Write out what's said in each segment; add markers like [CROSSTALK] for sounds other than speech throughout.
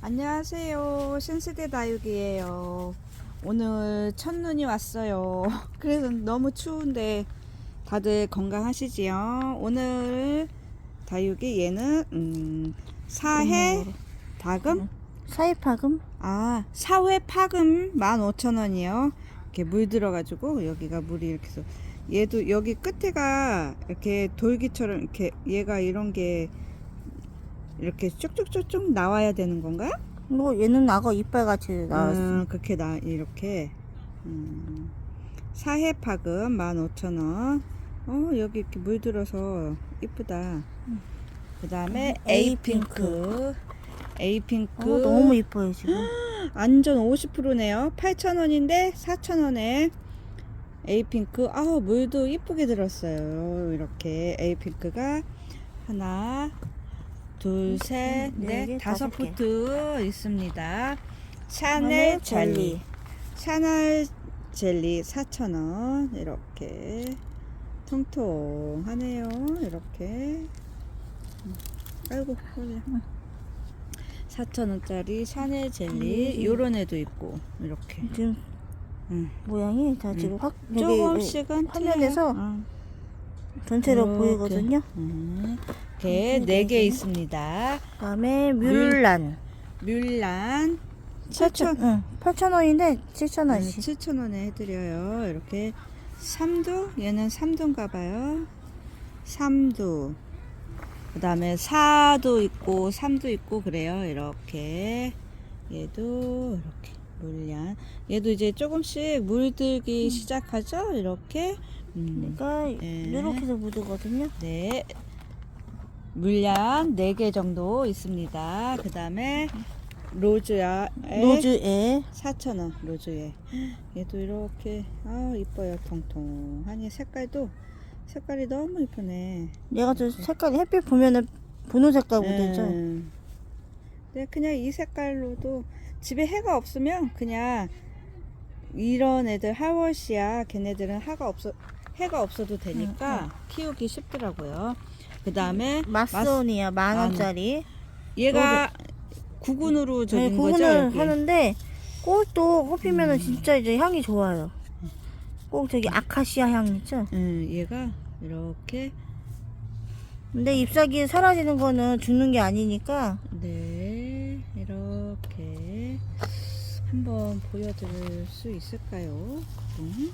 안녕하세요. 신세대 다육이에요. 오늘 첫눈이 왔어요. [LAUGHS] 그래서 너무 추운데 다들 건강하시지요? 오늘 다육이 얘는 음, 사해 다금? 사이파금? 아, 사회 파금 15,000원이요. 이렇게 물 들어가지고 여기가 물이 이렇게 해서 얘도 여기 끝에가 이렇게 돌기처럼 이렇게 얘가 이런 게 이렇게 쭉쭉쭉쭉 나와야 되는 건가요? 뭐 얘는 악어 이빨 같이 나왔어. 음, 그렇게 나 이렇게 음, 사해 파금 15,000원. 어, 여기 이렇게 물 들어서 이쁘다. 그다음에 음, 에이핑크. 에이핑크. 어, 너무 이뻐요 지금. [GASPS] 안전 50%네요. 8,000원인데 4,000원에 에이핑크. 아우, 물도 이쁘게 들었어요. 이렇게 에이핑크가 하나, 둘, 셋, 네 넷, 개, 다섯. 포트 있습니다. 샤넬 샤넬 젤리. 샤넬 젤리 4,000원. 이렇게 통통하네요. 이렇게. 음, 아이고, 홀려. 4,000원짜리 샤넬 젤리. 음. 요런 애도 있고, 이렇게. 지금 음. 모양이 다 지금 확 여기 조금씩은 화면에서 틀려요. 어. 전체로 이렇게. 보이거든요. 음. 이렇게 이렇게 네개 되죠. 있습니다. 그다음에 뮬란. 뮬란 7,000원. 응, 8천 원인데 7천 원씩. 7,000원에 해드려요. 이렇게 삼두 얘는 삼두인가 봐요. 삼두. 그 다음에 사도 있고 삼도 있고 그래요. 이렇게 얘도 이렇게 물량. 얘도 이제 조금씩 물들기 시작하죠. 이렇게. 음. 그러니까 네. 이렇게 해서 묻거든요. 네. 물량 4개 정도 있습니다. 그 다음에 로즈야. 로즈에 4,000원 로즈에 얘도 이렇게 아 이뻐요 통통하니 색깔도 색깔이 너무 이쁘네 얘가 저 색깔이 햇빛 보면은 분홍 색깔 묻어져. 음. 네, 그냥 이 색깔로도 집에 해가 없으면 그냥 이런 애들 하워시야 걔네들은 해가 없어 해가 없어도 되니까 키우기 쉽더라고요 그 다음에 마소니아 만 원짜리. 얘가 구근으로 네, 적인 거죠 구분을 여기? 하는데 꽃도 뽑히면은 음. 진짜 이제 향이 좋아요. 꼭 저기 아카시아 향 있죠? 음, 얘가 이렇게 근데 잎사귀 사라지는 거는 죽는 게 아니니까 네, 이렇게 한번 보여드릴 수 있을까요? 음,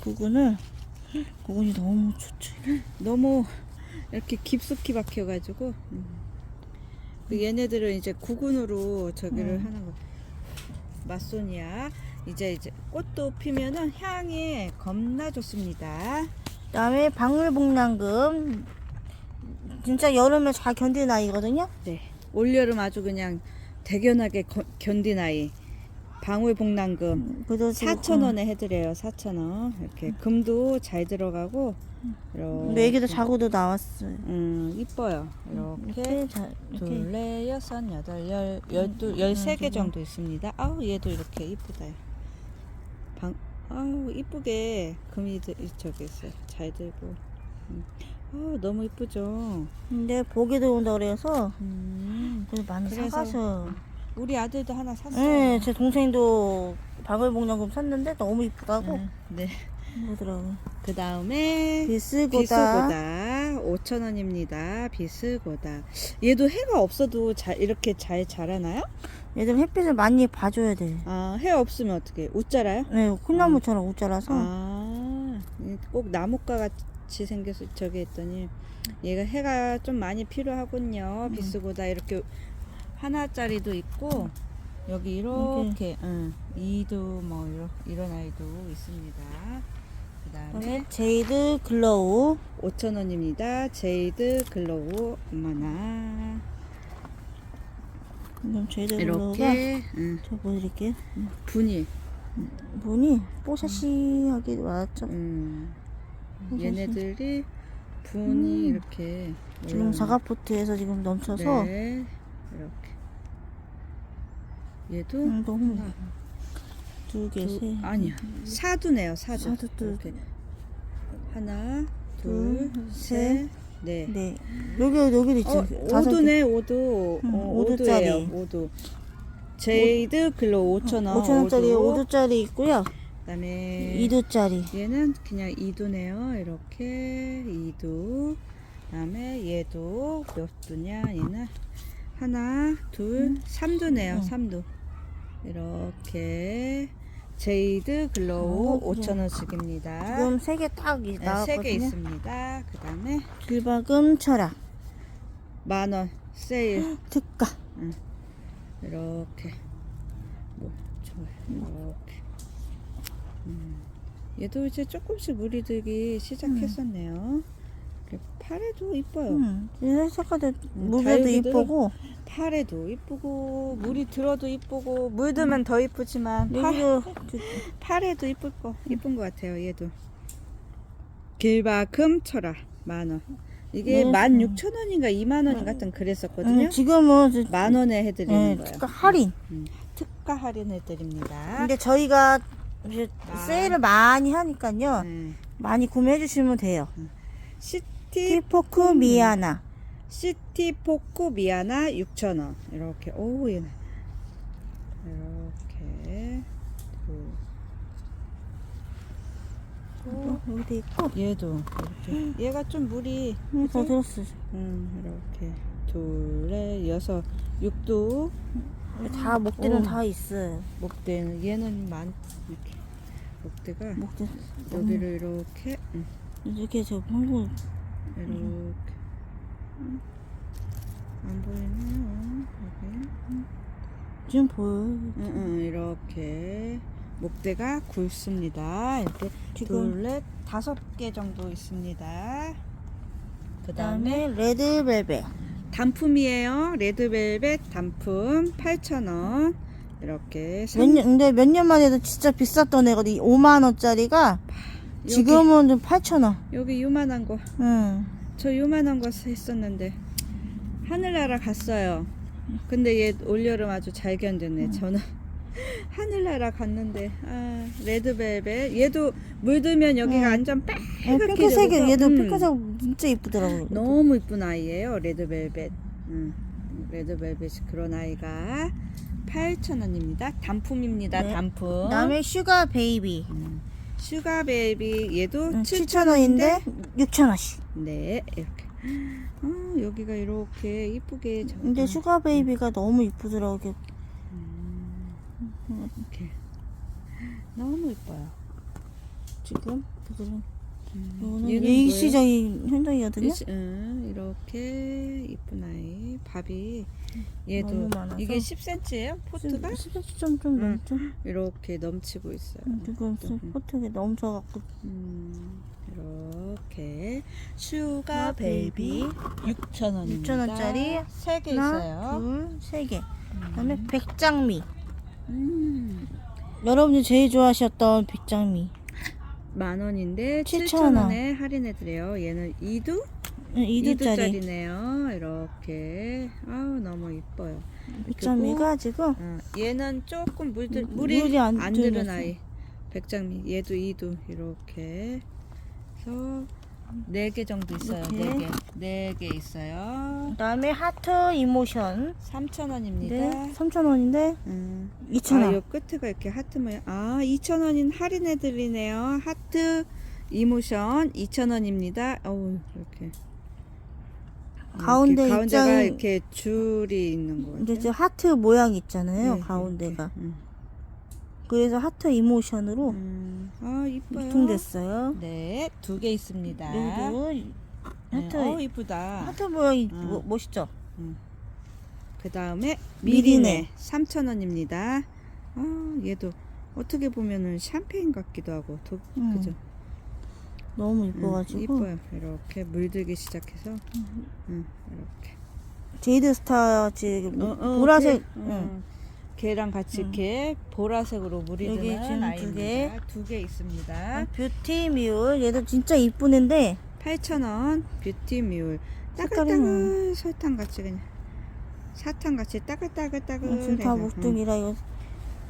구근을 구근이 너무 좋죠. 너무 이렇게 깊숙이 박혀가지고 음. 그 얘네들은 이제 구근으로 저기를 음. 하는 거. 마소니아 이제 이제 꽃도 피면은 향이 겁나 좋습니다. 그다음에 방울복랑금 진짜 여름에 잘 견디는 아이거든요. 네, 올여름 아주 그냥 대견하게 거- 견딘 아이 방울복랑금 그래도 4,000원에 해드려요. 4,000원. 이렇게 금도 잘 들어가고 이렇게 애기도 자고도 나왔어요. 음, 이뻐요. 이렇게 이렇게 자, 이렇게 둘, 넷, 여섯, 여덟, 열, 열두, 열세 개 정도 있습니다. 아우 얘도 이렇게 이쁘다. 방, 아우 이쁘게 금이 들- 저기 있어요. 잘 들고. 음. 아우 너무 이쁘죠. 근데 복이 들어온다 그래서 음. 그래서 많이 그래서- 사가서 우리 아들도 하나 샀어요. 네, 제 동생도 방울복랑금 샀는데 너무 이쁘다고 네. 네. 그러더라고. 그 다음에 비스고다. 비스고다 5,000원입니다. 비스고다. 얘도 해가 없어도 잘 이렇게 잘 자라나요? 얘들 햇빛을 많이 봐줘야 돼. 아, 해 없으면 어떻게? 옷 자라요? 네, 콩나무처럼 옷 자라서 아, 이꼭 나무과 같이 생겨서 저기 했더니 얘가 해가 좀 많이 필요하군요. 음. 비스고다 이렇게 하나짜리도 있고 여기 이렇게 응, 이도 뭐 이런, 이런 아이도 있습니다. 그다음에 그다음에 제이드 글로우 5,000원입니다. 제이드 글로우 엄마나 그럼 제이드 글로우가 이렇게 응, 저 보여드릴게요. 분이 문이 뽀샤시하게 왔죠. 음, 뽀샤시. 얘네들이 분이 음. 이렇게 지금 올라오는 사과포트에서 지금 넘쳐서 네, 이렇게 얘도 음, 너무 하나, 두 개, 두, 세, 아니야 사두네요 사두 사두 또 이렇게 하나 둘, 둘셋 네. 네. 여기 여기도 있죠. 어, 다섯 개. 오두네 오두. 음, 어, 오두짜리. 오두예요. 오두. 제이드 글로 5천 원. 5천 원짜리 5두짜리 있고요. 그다음에 2두짜리. 얘는 그냥 이두네요. 이렇게 이두. 그다음에 얘도 몇 두냐? 얘는 하나, 둘, 삼두네요. 응. 삼두. 이렇게 제이드 글로우 어, 그래. 5천 원씩입니다. 지금 세 개딱 네, 나왔거든요. 세개 있습니다. 그 다음에 길박음 철학. 만원 세일. 특가. 이렇게 뭐 좋아요. 이렇게. 음. 얘도 이제 조금씩 물이 들기 시작했었네요. 팔에도 이뻐요. 음. 이 색깔도 음, 무게도 다육이들은- 이쁘고 팔에도 이쁘고 물이 들어도 이쁘고 물 들면 더 이쁘지만 팔, 여기도 그 팔에도 이쁠 거 이쁜 것 같아요. 얘도 길바금 철아 만 원. 이게 네. 만 육천 원인가 이만 원인 같은 그랬었거든요. 음, 지금은 저- 만 원에 해드리는 네, 거예요. 특가 할인. 음, 특가 할인해 드립니다. 근데 저희가 이제 아. 세일을 많이 하니까요. 네. 많이 구매해 주시면 돼요. 시 티 티포크 미아나. 시티 포크 미아나 6,000원. 이렇게 오 얘는 이렇게 두. 어, 여기도 있고. 얘도 이렇게 얘가 좀 물이 음, 더 그죠? 들었어. 음 이렇게 둘에 여섯 육두 다 목대는 오. 다 있어요. 목대는 얘는 만 이렇게 목대가 목대. 여기를 이렇게 음, 이렇게 저 한국 이렇게 음. 안 보이네요 여기 지금 보여요. 응, 응, 이렇게 목대가 굵습니다. 이렇게 지금 둘넷 다섯 개 정도 있습니다. 그 다음에 레드벨벳. 단품이에요. 레드벨벳 단품 8,000원. 이렇게 몇 년, 근데 몇 년만 해도 진짜 비쌌던 애거든. 5만 원짜리가 여기, 지금은 좀 8천 원. 여기 요만한 거. 응. 저 요만한 거 했었는데 하늘나라 갔어요. 근데 얘 올여름 아주 잘 견뎠네. 저는 [LAUGHS] 하늘나라 갔는데 아 레드벨벳 얘도 물들면 여기가 응. 완전 어, 빨갛게 핑크색이 되고서, 얘도 음, 핑크색 진짜 이쁘더라고요. 너무 이쁜 아이예요 레드벨벳 음, 레드벨벳이 그런 아이가 8,000원입니다 단품입니다 네. 단품 그다음에 슈가 베이비. 음, 슈가 베이비 얘도 7천 원인데 6천 원씩. 네 이렇게. 어, 여기가 이렇게 이쁘게 저- 근데 슈가 베이비가 너무 이쁘더라고요. 음, 이렇게. 너무 이뻐요. 지금 보들은 음, 일시적인 현상이거든요. 일시- 응, 이렇게 이쁜 아이 밥이 얘도 너무 많아서. 이게 10cm예요 포트가 10cm 좀 응. 넘죠. 이렇게 넘치고 있어요. 지금 음. 포트가 넘쳐갖고 음, 이렇게 슈가 베이비 6,000원입니다. 6,000원짜리 3개 하나, 있어요. 둘, 세 개. 그다음에 백장미. 음, 여러분이 제일 좋아하셨던 백장미. 만 원인데 7,000원. 7,000원에 할인해 드려요. 얘는 2두? 응, 2두짜리. 2두짜리 네요. 이렇게. 아우 너무 이뻐요. 백장미가 지금 어, 얘는 조금 물들 음, 물이, 물이 안 안 들은 들어서. 아이 백장미 얘도 이두 이렇게 해서 네개 정도 있어요 이렇게. 네개네 개 있어요 그다음에 하트 이모션. 3,000원입니다 네, 3,000원인데 음. 2,000원. 아, 요 끝에가 이렇게 하트 모양 아 2,000원인 할인해 드리네요 하트 이모션 2,000원입니다 어우 이렇게 가운데 이렇게 가운데가 입장이- 이렇게 줄이 있는 거 이제 저 하트 모양 있잖아요. 네, 가운데가. 이렇게. 음. 그래서 하트 이모션으로 음, 아 이뻐요. 유통됐어요. 네, 두 개 있습니다. 여기도 네, 하트 어 이쁘다. 하트 모양이 음. 뭐- 멋있죠? 그 다음에 미리네. 미리네 3,000원입니다. 아 얘도 어떻게 보면은 샴페인 같기도 하고, 도, 음, 그죠? 너무 음, 이뻐가지고 이뻐요. 이렇게 물들기 시작해서, 음, 이렇게. 제이드 스타 지금 어, 어, 보라색. 걔, 응. 응. 걔랑 같이 음. 이렇게 보라색으로 물이 여기 드는 지금 두 아이입니다. 두 개 있습니다. 뷰티 뮤 얘도 진짜 이쁘는데 8,000원 뷰티 뮬 따글따글 설탕 같이 그냥 사탕 같이 따글따글따글 어, 지금 다 목둥이라 이거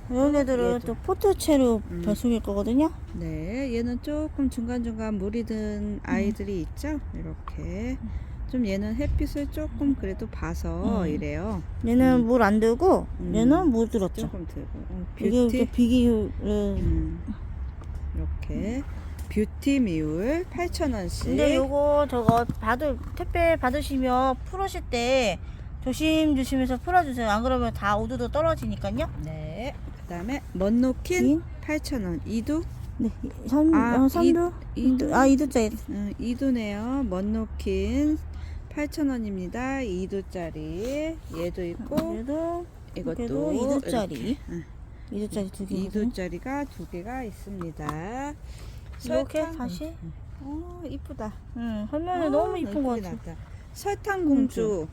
이런 애들은 얘도. 또 포트체로 음. 배송일 거거든요. 네, 얘는 조금 중간중간 물이 든 아이들이 있죠. 이렇게 좀 얘는 햇빛을 조금 그래도 봐서 음. 이래요. 얘는 음. 물안 들고 음. 얘는 물 들었죠. 조금 들고 어, 이게 뷰티 이렇게 비기를 음, 이렇게 뷰티 미울 8,000원씩. 근데 요거 저거 받을 택배 받으시면 풀으실 때 조심 조심해서 풀어주세요. 안 그러면 다 우두두 떨어지니까요. 네. 그다음에 먼노킨 긴? 8,000원. 이두 네, 삼, 아, 어, 삼두, 이두? 아 이두짜리. 어, 이두네요. 먼노킨 8,000원입니다. 이두짜리. 얘도 있고 얘도 이것도 이것도 이두짜리. 이렇게, 응. 이두짜리 두 개. 이두짜리가 두 개가 있습니다. 이렇게 설탕- 다시. 어, 이쁘다. 응, 화면에 아, 너무 이쁜 것 같아. 나왔다. 설탕 공주.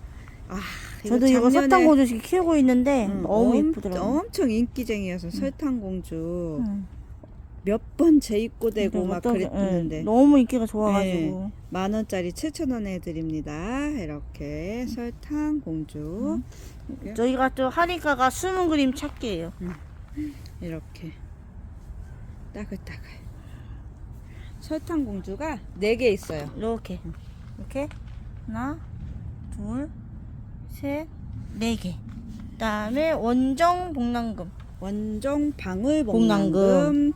아, 저도 이거 작년에, 설탕 고조식 키우고 있는데 응, 너무 엄- 이쁘더라고. 엄청 인기쟁이여서 설탕 공주 응. 몇 번 재입고 되고 막 그랬는데 응, 너무 인기가 좋아가지고. 만 원짜리 7,000원에 드립니다. 이렇게 설탕 공주 이렇게, 저희가 또 할인가가 숨은 그림 찾기예요. 이렇게 따글따글 설탕 공주가 4개 있어요. 이렇게 이렇게 하나, 둘, 셋, 네 개. 그다음에 원정 복랑금. 원종 방울 복랑금.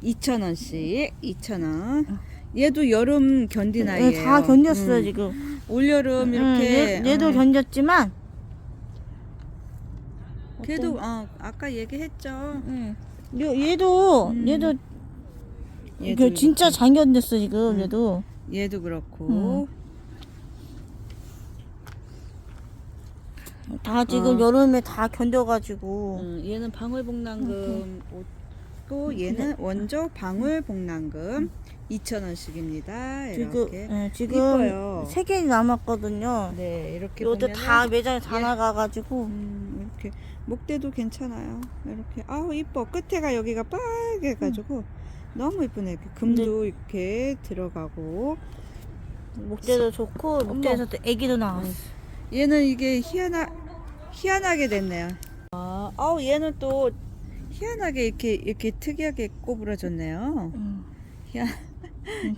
복랑금 2,000원씩 2,000원. 얘도 여름 견딘 아이예요. 네, 다 견뎠어요 음. 지금. 올여름 응, 이렇게 얘, 얘도 어, 견뎠지만. 걔도 어, 아까 얘기했죠. 응. 얘, 얘도 음. 얘도 얘도 이거 진짜. 잘 견뎠어 지금 음. 얘도. 얘도 그렇고 다 지금 어. 여름에 다 견뎌가지고. 음, 얘는 방울복랑금 옷 고 얘는 원조 방울 복랑금 2,000원씩입니다. 지금 이렇게 예, 지금 이뻐요. 세 개 남았거든요. 네 이렇게 보면은 다 매장에 다 얘- 나가가지고. 음, 이렇게 목대도 괜찮아요. 이렇게 아우 이뻐 끝에가 여기가 빨개가지고 너무 이쁘네. 이렇게 금도 이렇게 들어가고 목대도 좋고 목대에서 또 애기도 나왔어. 얘는 이게 희한하 희한하게 됐네요. 아, 아우 얘는 또 희한하게 이렇게 이렇게 특이하게 꼬부러졌네요. 음. 희한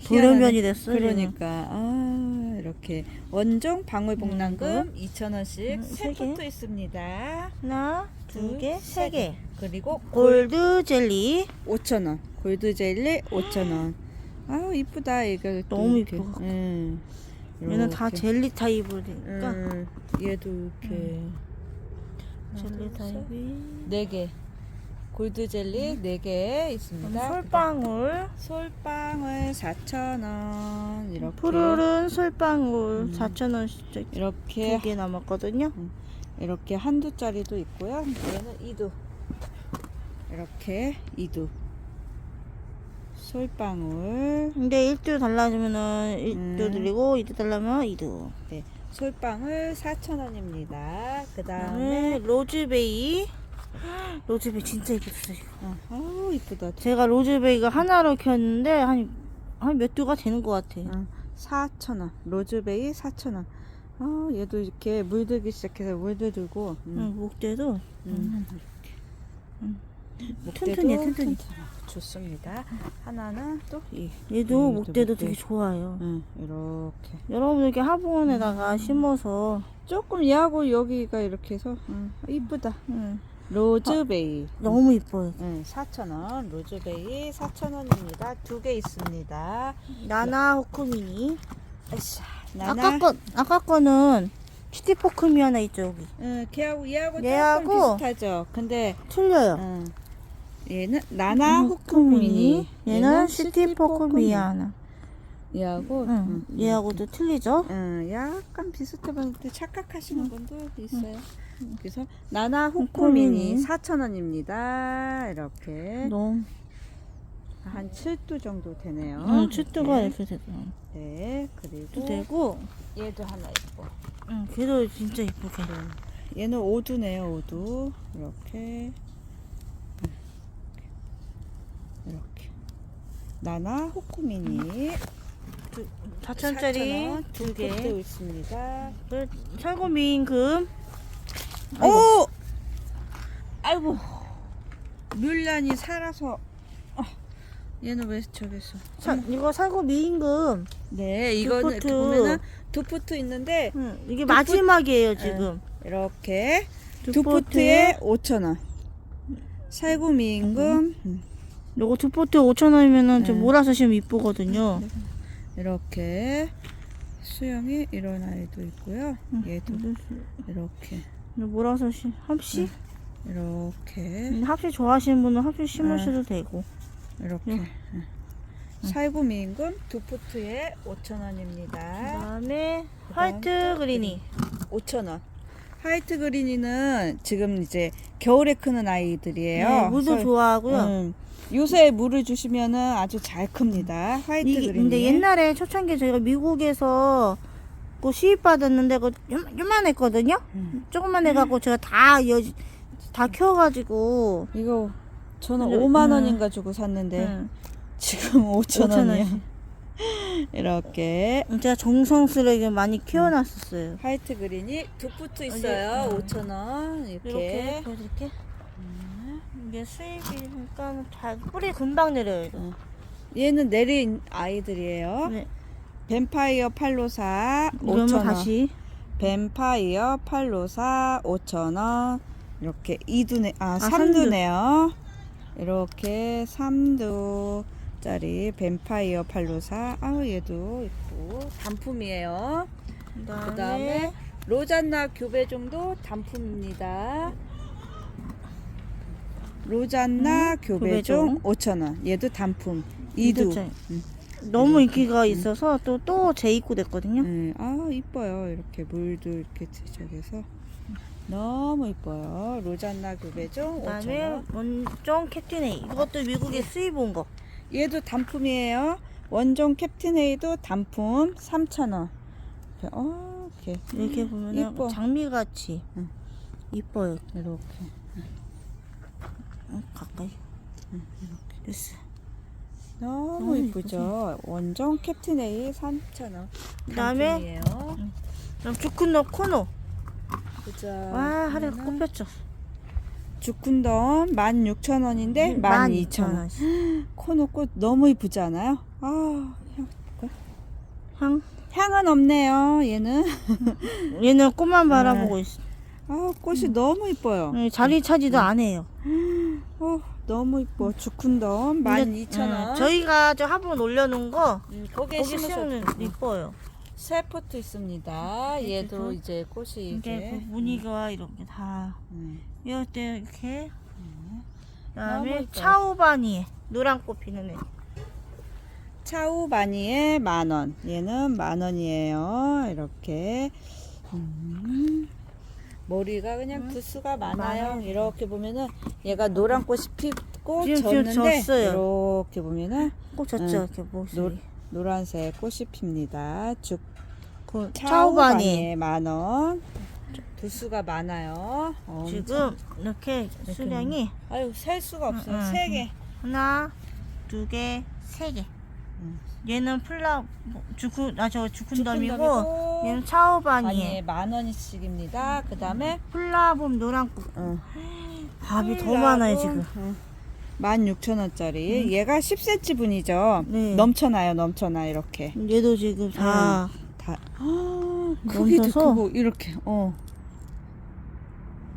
돌연변이 됐어. 그러니까 아 이렇게 원종 방울복랑금 음, 2,000원씩 음, 세세 개. 포트 있습니다. 하나, 두 개, 세 개. 그리고 골 골드 젤리. 5,000원. 골드 젤리 5,000원. 아우 이쁘다 이거 또 너무. 이뻐. 음. 얘는 다. 젤리 타입이니까. 음, 얘도 이렇게 젤리 타입이. 네 개. 골드 젤리 네개 있습니다. 솔방울. 솔방울 4,000원. 이렇게 푸르른 솔방울 음. 4,000원씩 이렇게 두개 남았거든요. 이렇게 한두 짜리도 있고요. 얘는 이두. 이렇게 이두. 솔방울. 근데 1두 달라지면은 1두 음. 드리고 2두 달라면 2두. 네. 솔방울 4,000원입니다. 그 다음에 로즈베이. [GASPS] 로즈베이 진짜 예뻤어요. 어, 이쁘다. 제가 로즈베이가 하나로 켰는데 한 한 몇 두가 되는 것 같아요. 어, 4,000원. 로즈베이 4,000원. 아, 얘도 이렇게 물들기 시작해서 물도 들고. 음. 응, 목대도 음. 목대도 튼튼해, 튼튼해. 튼튼하고 좋습니다. 하나는 또 이. 얘도 음, 목대도 목대. 되게 좋아요. 응, 이렇게. 여러분 이렇게 화분에다가 심어서 조금 얘하고 여기가 이렇게 해서 응, 이쁘다. 응, 로즈베이. 너무 이뻐요. 응, 4,000원. 로즈베이 4,000원입니다. 두 개 있습니다. 나나 호크미니. 아이씨, 아까 나나. 거 아까 거는 시티포크미 하나 있죠 여기. 응, 걔하고 얘하고 얘하고 조금 비슷하죠. 근데 틀려요. 응. 얘는 나나 음, 호크미니. 얘는 시티포크미 하나. 얘하고 응, 응, 얘하고도 틀리죠. 응, 약간 비슷해 보이는데 착각하시는 분도 있어요. 그래서 나나 호코미니. 4,000원입니다. 이렇게 너무 한 7두 정도 되네요. 응, 출두가 네. 이렇게 돼서 네, 그리고 되고, 얘도 하나 있고. 응, 걔도 진짜 이쁘게. 얘는 오두네요, 오두. 이렇게. 이렇게. 나나 호코미니 4천짜리 두두 개. 개 있습니다. 그 철거민 금. 오! 아이고. 물란이 살아서 어, 얘는 왜 저기 있어? 사, 이거 살구 미임금. 네, 이거는 이렇게. 보면은 두 푸트 있는데 응, 이게 두 마지막이에요 지금. 이렇게 두두 푸트에 푸트에 5천 원. 살구미 임금 음, 요거 두 포트 5천 원이면은 좀 네. 몰아서 시면 이쁘거든요. 이렇게 수영이 이런 아이도 있고요. 음. 얘도 이렇게 몰아서 시 합시? 이렇게 음, 합시 좋아하시는 분은 합시 네. 심으셔도 되고. 이렇게 음. 응. 살구미 임금 두 푸트에 5천 원입니다. 그다음에 화이트 그린이. 5천 원. 화이트 그린이는 지금 이제 겨울에 크는 아이들이에요. 네, 물도 좋아하고요. 음, 요새 물을 주시면은 아주 잘 큽니다. 화이트 이게 그린이. 근데 옛날에 초창기 저희가 미국에서 그 시입 받았는데 그 요만- 요만했거든요. 음. 조금만 해갖고 제가 다 여, 다 키워가지고 이거 저는 근데, 5만 음. 원인가 주고 샀는데 응, 지금 5천 5천 원이요. 이렇게 제가 정성스레 많이 키워놨었어요. 화이트 그린이 두 푸트 있어요. 음. 5천 원 이렇게 이렇게. 보여드릴게. 이게 수입이니까 잘 뿌리 금방 내려요. 이거. 얘는 내린 아이들이에요. 네. 뱀파이어 팔로사 5천 그러면 원. 다시. 뱀파이어 팔로사 5,000원. 이렇게 2두네 아, 삼두. 3두네요. 이렇게 3두짜리 뱀파이어 팔로사. 아우 얘도 있고. 단품이에요. 그다음에, 그다음에 로잔나 교배종도 단품입니다. 로잔나 음, 교배종 교배종. 5,000원. 얘도 단품. 이두. 2두 짜리. 너무 인기가 있어서 또 또 재입고 됐거든요. 네, 아 이뻐요. 이렇게 물도 이렇게 저기서 너무 이뻐요. 로잔나 교배종 그다음에 5,000원. 원종 캡틴에이 이것도 미국에 수입 온 거. 얘도 단품이에요. 원종 캡틴 A도 단품 3,000원. 어, 이렇게 이렇게 보면 이뻐. 장미 같이 응. 이뻐요. 이렇게 어, 가까이. 됐어. 너무 이쁘죠. 원종 캡틴 A 3,000원. 그다음에 단품이에요. 그럼 주크노 코노. 보자. 와 하루가 꼽혔죠. 주쿤덤 16,000원인데 12,000원. 12,000원. 코노꽃 너무 이쁘지 않아요? 아, 향, 향. 향은 없네요. 얘는. [LAUGHS] 얘는 꽃만 네. 바라보고 있어. 아, 꽃이 너무 이뻐요. 네, 자리 차지도 안 해요. [GASPS] 어, 너무 이뻐. 주쿤덤 근데, 12,000원. 음, 저희가 저 화분 올려놓은 거 음, 거기에 거기 돼요. 이뻐요. 새 포트 있습니다. 얘도? 이제 꽃이 이게 그 무늬가 이렇게 다 음, 이럴 때 이렇게 너무 그다음에 이뻐요. 차오바니에 노란 꽃 피는 애. 차우바니에 만 원. 얘는 만 원이에요. 이렇게. 음, 머리가 그냥 두수가 많아요. 많아요. 이렇게 보면은 얘가 노란 꽃이 피고 지금- 지금 졌는데 졌어요. 이렇게 보면은 꽃 졌죠 응. 이렇게 모습이. 노, 노란색 꽃이 핍니다. 죽 그 차오바니 차우바니에 만 원. 두수가 많아요. 어, 지금 이렇게 수량이 아유 셀 수가 없어요. 응, 응, 세 개. 하나, 두 개, 세 개. 응. 얘는 플라 뭐, 주쿠 아저 주쿤덤이고 주쿤덤이고 얘는 차오바니에 아니에 만 원씩입니다. 그 다음에 플라봄 노란 꽃. 어, 밥이 더 많아요 지금. 어, 16,000원짜리. 얘가 10cm 분이죠. 네. 넘쳐나요, 넘쳐나 이렇게. 얘도 지금 다 다. 아, [GASPS] 크기도 넘쳐서? 크고 이렇게. 어.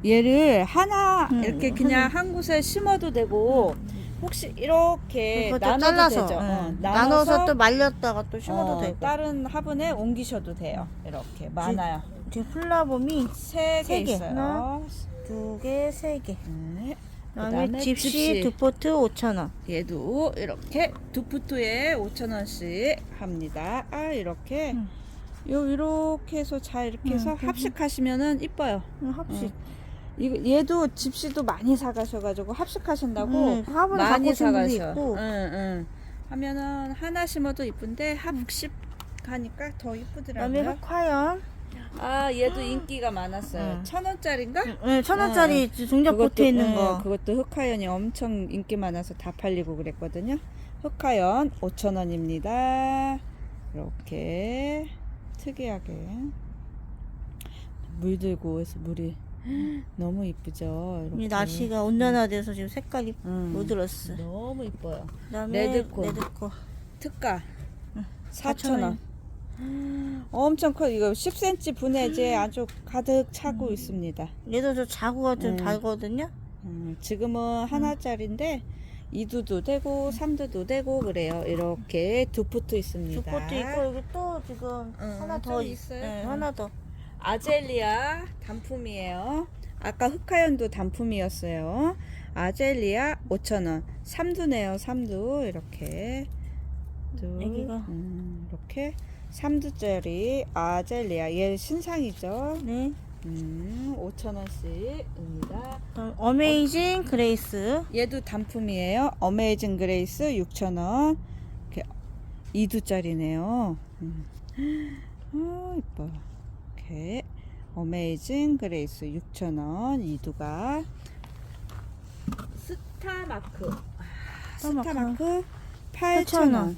얘를 하나 음, 이렇게 그냥 한 곳에 심어도 되고 혹시 이렇게 그것도 나눠도 잘라서 되죠. 응. 어, 나눠서, 또 말렸다가 또 심어도 어, 되고. 다른 화분에 옮기셔도 돼요. 이렇게 많아요. 지금 플라봄이 세개 세 개. 있어요. 하나, 두 개, 세 개. 네. 그다음에 그다음에 집시, 집시. 두 포트 5천 원. 얘도 이렇게 두 푸트에 5,000원씩 합니다. 아, 이렇게. 음. 요, 이렇게 해서 잘 이렇게 해서 음, 합식하시면은 이뻐요. 합식. 이거 얘도 집시도 많이 사가셔가지고 합식하신다고 응, 그 화분 많이 사가셔. 있고. 응, 응. 하면은 하나 심어도 이쁜데 합식하니까 더 그다음에 이쁘더라고요. 흑화연. 아, 얘도 인기가 많았어요. 응. 천 원짜리인가? 네, 천 원짜리 종잡 포트에 있는 응, 거. 그것도 흑화연이 엄청 인기 많아서 다 팔리고 그랬거든요. 흑화연 5,000원입니다. 이렇게 특이하게 물 들고 해서 물이 [GASPS] 너무 이쁘죠. 이렇게. 이 날씨가 온난화돼서 지금 색깔이 음. 못 들었어. 너무 이뻐요. 그다음에 레드코. 레드코. 특가 응. 4,000원. [GASPS] 엄청 커. 이거 10cm 분해제 [GASPS] 아주 가득 차고 음. 있습니다. 얘도 저 자구가 좀 음. 달거든요. 음, 지금은 하나짜리인데 2두도 되고 3두도 되고 그래요. 이렇게 두 포트 있습니다. 두 포트 있고 여기 또 지금 응, 하나 좀더 있어요. 네, 응. 하나 더. 아젤리아 단품이에요. 아까 흑하연도 단품이었어요. 아젤리아 5,000원. 3두네요. 3두 이렇게 둘, 여기가. 음, 이렇게 3두짜리 아젤리아 얘 신상이죠. 네. 음, 5,000원씩입니다. 그다음 어메이징 그레이스. 얘도 단품이에요. 어메이징 그레이스 6,000원. 이렇게 2두짜리네요. 음. 아, 이뻐. 이렇게 어메이징 그레이스 6,000원. 2두가 스타마크. 아, 스타마크. 스타마크 8,000원.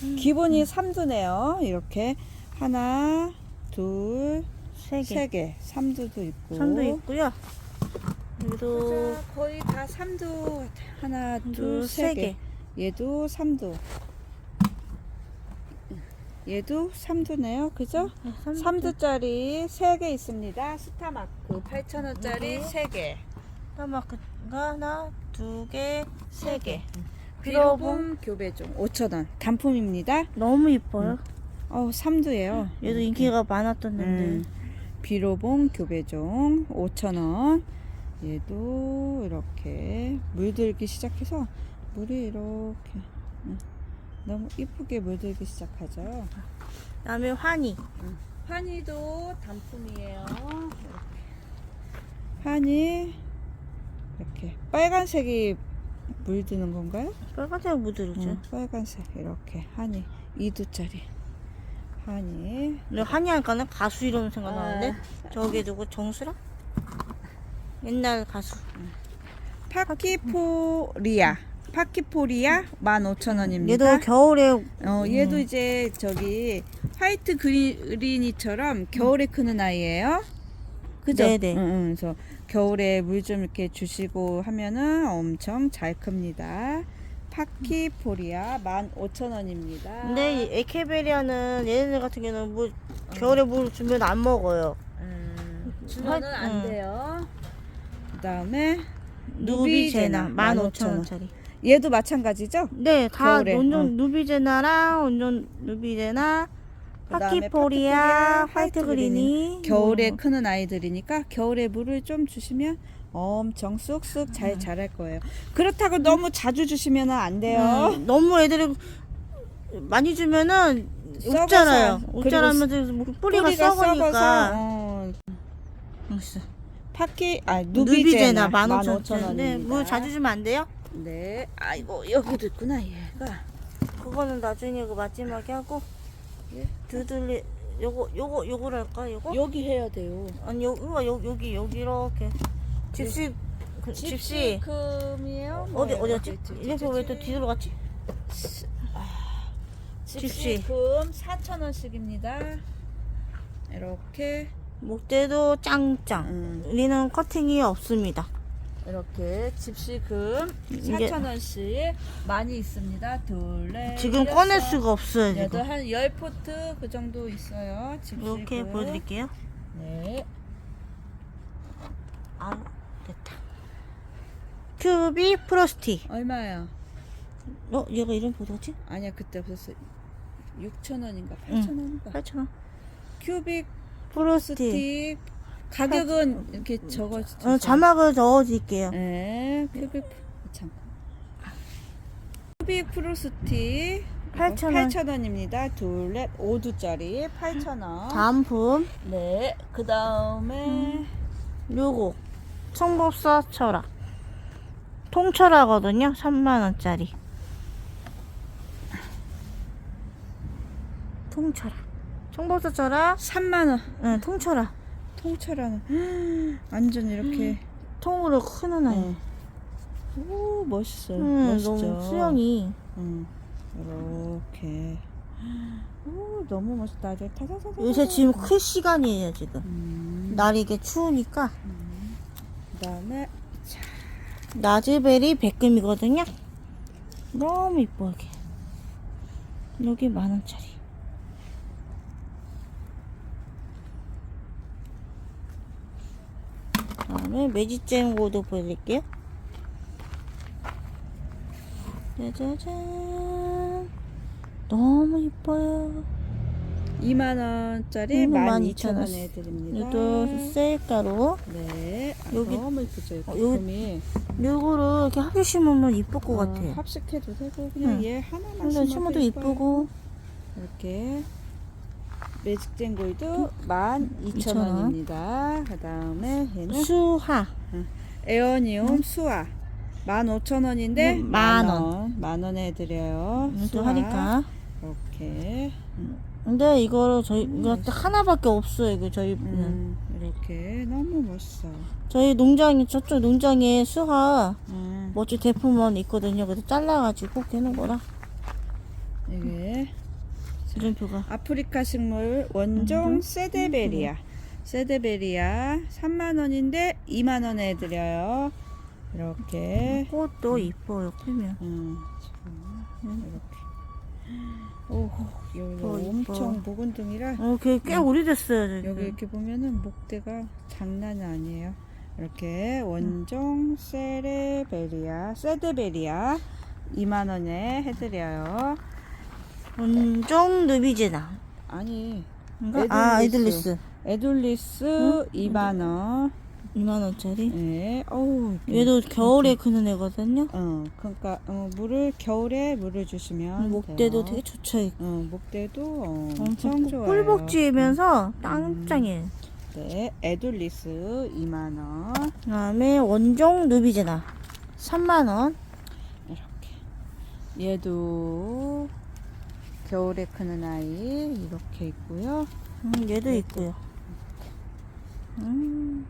8,000원. 기본이 3두네요. 이렇게 하나, 둘, 세 개. 세 개. 3두도 있고. 선도 있고요. 여기도 자, 거의 다 3두 하나 둘, 둘세세 개. 얘도 3두 얘도 3두네요. 그죠? 네, 선도 3두 짜리 3개 있습니다. 스타마크 8,000원짜리 네. 3개. 스타마크가 하나, 두 개, 세 개. 비로봉 교배종 5,000원. 단품입니다. 너무 이뻐요. 어 3두예요. 얘도 인기가 많았던 데 음, 비로봉 교배종 5,000원. 얘도 이렇게 물들기 시작해서 물이 이렇게 음, 너무 이쁘게 물들기 시작하죠 그다음에 환희. 환희도 단품이에요 환희 이렇게 빨간색이 물드는 건가요? 빨간색 묻으르죠. 응, 빨간색 이렇게 환희 2두짜리 환희 근데 환희 하니까는 가수 이름 생각나는데 아. 저기 누구 정수라? 옛날 가수. 파키포리아 파키포리아 15,000원입니다 얘도 겨울에 어, 얘도 이제 저기 화이트 그린이처럼 겨울에 크는 아이예요. 그죠? 네네. 응, 응. 그래서 겨울에 물 좀 이렇게 주시고 하면은 엄청 잘 큽니다. 파키포리아 15,000원입니다. 근데 이 에케베리아는 얘네들 같은 경우는 뭐 겨울에 물 주면 안 먹어요. 음, 화- 안 응. 돼요. 그다음에 누비제나 누비제나 15,000원짜리. 얘도 마찬가지죠? 네, 다 겨울에, 온전 응. 누비제나랑 온전 누비제나 파키포리아, 화이트 그린이 겨울에 음. 크는 아이들이니까 겨울에 물을 좀 주시면 엄청 쑥쑥 잘 음. 자랄 거예요. 그렇다고 너무 자주 주시면 안 돼요. 음, 너무 애들이 많이 주면은 웃자라면서 뭐 뿌리가, 썩으니까. 어. 파키 아 누비제나 누비제나 15,000원. 15,000원입니다. 네, 물 자주 주면 안 돼요? 네. 아이고 여기도 있구나 얘가. 그거는 나중에 그 마지막에 하고 예? 두들리 요거 요거 요거를 할까 요거? 여기 해야 돼요. 아니 요 이거 요, 여기 여기 이렇게 집시 그, 집시 금이에요? 어디 어디였지? 이렇게 왜 또 뒤로 갔지? 집시. 집시 금 4,000원씩입니다. 이렇게 목대도 짱짱. 음. 우리는 커팅이 없습니다. 이렇게 집시금 이게- 4,000원씩 많이 있습니다. 둘, 넷, 지금 꺼낼 수가 없어요 지금. 한 10포트 그 정도 있어요. 집시금. 이렇게 보여드릴게요. 네. 아 됐다. 큐비 프로스티. 얼마야? 어 얘가 이름 뭐지? 아니야, 그때 없었어. 6,000원인가 응. 8,000원인가? 8,000원. 큐빅 프로스티. 스틱 가격은 이렇게 적어 주세요. 어, 자막을 넣어드릴게요. 네, 큐빅 참. 큐빅 프로스틱 8,000원. 8,000원입니다. 둘, 넷, 5두짜리 8,000원. 다음 품 네, 그 다음에 요거 청법사 철학 통철하거든요 3만 원짜리 통철학 청법사 철학 3만 원. 응 통철학 통째라는 [GASPS] 완전 이렇게. 통으로 크는 아이 어. 오, 멋있어요. 음, 멋있죠. 너무 수영이 응, 이렇게. [GASPS] 오, 너무 멋있다. 아주 타자자자. 요새 지금 클 시간이에요 지금. 음, 날이 이게 추우니까 그다음에 라즈베리 백금이거든요. 너무 이뻐 이게. 여기 만 원짜리. 다음에 매직잼 고도 보여드릴게요. 짜자잔. 너무 이뻐요. 2만 원짜리 음, 12,000원에 12,000원. 드립니다. 이것도 셀가루. 네. 여기- 너무 이쁘죠. 이 어, 여기-. 요거를 이렇게 하게 심으면 이쁠 것 어, 같아요. 합식해도 되고 그냥 응. 얘 하나만 심어도. 이쁘고. 이렇게 매직젠 골드 원. 12,000원입니다. 그 다음에 얘는 수하. 에어니움 15,000원인데 음, 만 원. 만 원에 드려요. 또 수아. 하니까. 이렇게. 근데 이거를 저희 이거 딱 하나밖에 없어요. 이거 저희 음, 이렇게 너무 멋있어. 저희 농장이 저쪽 농장에 수하 음, 멋진 대품만 있거든요. 그래서 잘라가지고 걔는 거라 이게 이름표가 아프리카 식물 원종 음. 세데베리아. 세데베리아 3만 원인데 2만 원에 드려요. 이렇게. 꽃도 이뻐요. 크면 음, 이렇게. 오, 여기 어, 이뻐. 엄청 묵은둥이라 어, 꽤 오래됐어요. 저기. 여기 이렇게 보면은 목대가 장난이 아니에요. 이렇게 원종 세레베리아, 세데베리아 2만 원에 해드려요. 원종 누비제나. 아니 아, 에들리스. 에들리스. 에둘리스 2만 원. 2만 원짜리. 네. 어우. 얘도 겨울에 크는 애거든요. 어, 그러니까 어, 물을 겨울에 물을 주시면 목대도 돼요. 되게 좋죠. 어, 목대도 어, 엄청 좋아요. 꿀복지면서 땅짱해. 네, 에둘리스 2만 원. 그 다음에 원종 누비제나 3만 원. 이렇게. 얘도 겨울에 크는 아이 이렇게 있고요. 음, 얘도 있고요. 음,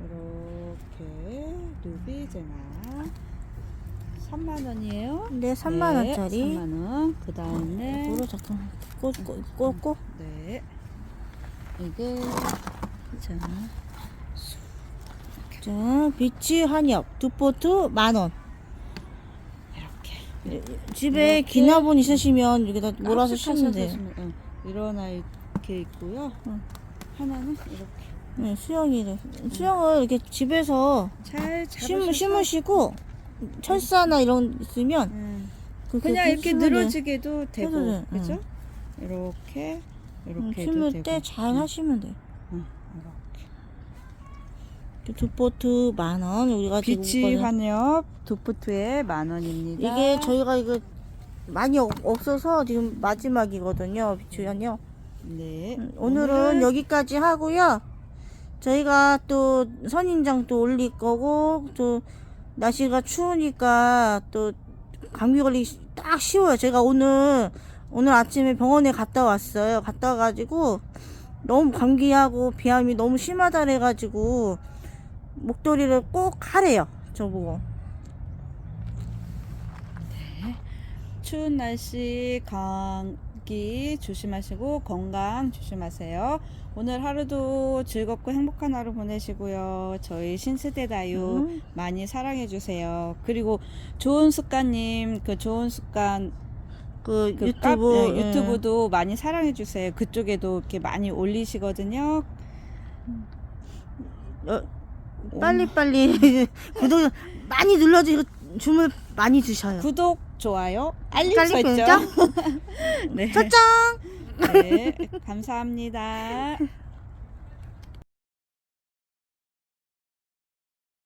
이렇게 누비제나 3만 원이에요. 네, 3만 원짜리. 3만 원. 그 다음에 이거를 잠깐 꽂고 꽂고 네. 이게 자 자 비치 한엽 두 포트 만 원. 집에 이렇게. 기나본 있으시면 여기다 몰아서 압축하셔서 심으면 돼요. 응. 이런 아이 이렇게 있고요. 응. 하나는 이렇게 네, 수영이를 수영을 이렇게 집에서 잘 심, 심으시고 철사나 이런 거 있으면 응. 그렇게 그냥 이렇게. 늘어지게도 되고 돼, 그죠? 이렇게 음, 이렇게 해도 심을 되고. 때잘 하시면 돼요. 두 포트 만 원. 우리가 지금 비치 환엽 두푸트에 만 원입니다. 이게 저희가 이거 많이 없- 없어서 지금 마지막이거든요. 비추연요. 네 음, 오늘은 여기까지 하고요. 저희가 또 선인장 또 올릴 거고 또 날씨가 추우니까 또 감기 걸리기 딱 쉬워요. 제가 오늘 오늘 아침에 병원에 갔다 왔어요. 갔다 와가지고 너무 감기하고 비염이 너무 심하다 그래가지고 목도리를 꼭 하래요. 저보고. 추운 날씨 감기 조심하시고 건강 조심하세요. 오늘 하루도 즐겁고 행복한 하루 보내시고요. 저희 신세대 다육 음. 많이 사랑해 주세요. 그리고 좋은 습관님 그 좋은 습관 그, 그 유튜브 카- 네, 예. 유튜브도 많이 사랑해 주세요. 그쪽에도 이렇게 많이 올리시거든요. 어, 빨리빨리 [LAUGHS] 구독 많이 눌러주고 줌을 많이 주셔요. 구독, 좋아요, 알림 알림 설정. 설정. [LAUGHS] 네. 설정. 네, 감사합니다.